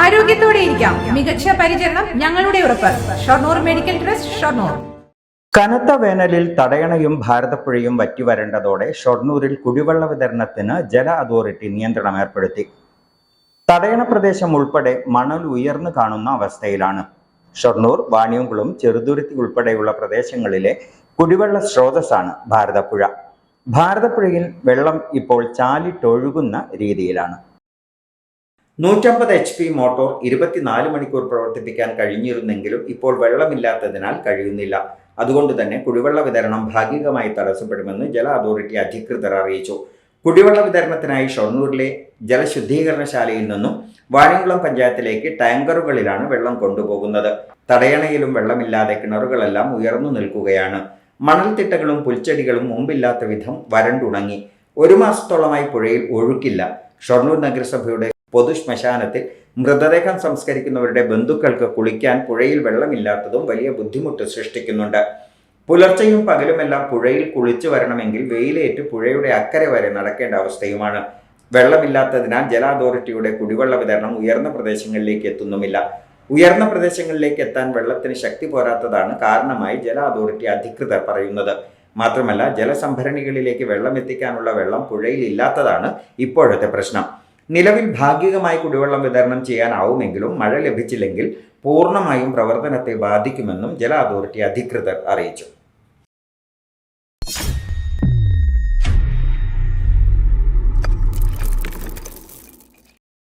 ആരോഗ്യത്തോടെ ഇരിക്കാം. മികച്ച പരിചരണം ഞങ്ങളുടെ ഉറപ്പ്. Shoranur medical trust Shoranur. കനത്ത വേനലിൽ തടയണയും ഭാരതപ്പുഴയും വറ്റിവരണ്ടതോടെ ഷൊർണൂരിൽ കുടിവെള്ള വിതരണത്തിന് ജല അതോറിറ്റി നിയന്ത്രണം ഏർപ്പെടുത്തി. തടയണ പ്രദേശം ഉൾപ്പെടെ മണൽ ഉയർന്നു കാണുന്ന അവസ്ഥയിലാണ്. ഷൊർണൂർ വാണിയംകുളം ചെറുതുരുത്തി ഉൾപ്പെടെയുള്ള പ്രദേശങ്ങളിലെ കുടിവെള്ള സ്രോതസ്സാണ് ഭാരതപ്പുഴ. ഭാരതപ്പുഴയിൽ വെള്ളം ഇപ്പോൾ ചാലിട്ടൊഴുകുന്ന രീതിയിലാണ്. നൂറ്റമ്പത് എച്ച് പി മോട്ടോർ ഇരുപത്തിനാല് മണിക്കൂർ പ്രവർത്തിപ്പിക്കാൻ കഴിഞ്ഞിരുന്നെങ്കിലും ഇപ്പോൾ വെള്ളമില്ലാത്തതിനാൽ കഴിയുന്നില്ല. അതുകൊണ്ട് തന്നെ കുടിവെള്ള വിതരണം ഭാഗികമായി തടസ്സപ്പെടുമെന്ന് ജല അതോറിറ്റി അധികൃതർ അറിയിച്ചു. കുടിവെള്ള വിതരണത്തിനായി ഷൊർണൂരിലെ ജലശുദ്ധീകരണശാലയിൽ നിന്നും വാണിയംകുളം പഞ്ചായത്തിലേക്ക് ടാങ്കറുകളിലാണ് വെള്ളം കൊണ്ടുപോകുന്നത്. തടയണയിലും വെള്ളമില്ലാതെ കിണറുകളെല്ലാം ഉയർന്നു നിൽക്കുകയാണ്. മണൽത്തിട്ടകളും പുൽച്ചെടികളും മുമ്പില്ലാത്ത വിധം വരണ്ടുണങ്ങി. ഒരു മാസത്തോളമായി പുഴയിൽ ഒഴുക്കില്ല. ഷൊർണൂർ നഗരസഭയുടെ പൊതു ശ്മശാനത്തിൽ മൃതദേഹം സംസ്കരിക്കുന്നവരുടെ ബന്ധുക്കൾക്ക് കുളിക്കാൻ പുഴയിൽ വെള്ളമില്ലാത്തതും വലിയ ബുദ്ധിമുട്ട് സൃഷ്ടിക്കുന്നുണ്ട്. പുലർച്ചെയും പകലുമെല്ലാം പുഴയിൽ കുളിച്ചു വരണമെങ്കിൽ വെയിലേറ്റ് പുഴയുടെ അക്കരെ വരെ നടക്കേണ്ട അവസ്ഥയുമാണ്. വെള്ളമില്ലാത്തതിനാൽ ജല അതോറിറ്റിയുടെ കുടിവെള്ള വിതരണം ഉയർന്ന പ്രദേശങ്ങളിലേക്ക് എത്തുന്നുമില്ല. ഉയർന്ന പ്രദേശങ്ങളിലേക്ക് എത്താൻ വെള്ളത്തിന് ശക്തി പോരാത്തതാണ് കാരണമായി ജല അതോറിറ്റി അധികൃതർ പറയുന്നത്. മാത്രമല്ല ജലസംഭരണികളിലേക്ക് വെള്ളം എത്തിക്കാനുള്ള വെള്ളം പുഴയിൽ ഇല്ലാത്തതാണ് ഇപ്പോഴത്തെ പ്രശ്നം. നിലവിൽ ഭാഗികമായി കുടിവെള്ളം വിതരണം ചെയ്യാനാവുമെങ്കിലും മഴ ലഭിച്ചില്ലെങ്കിൽ പൂർണമായും പ്രവർത്തനത്തെ ബാധിക്കുമെന്നും ജല അതോറിറ്റി അധികൃതർ അറിയിച്ചു.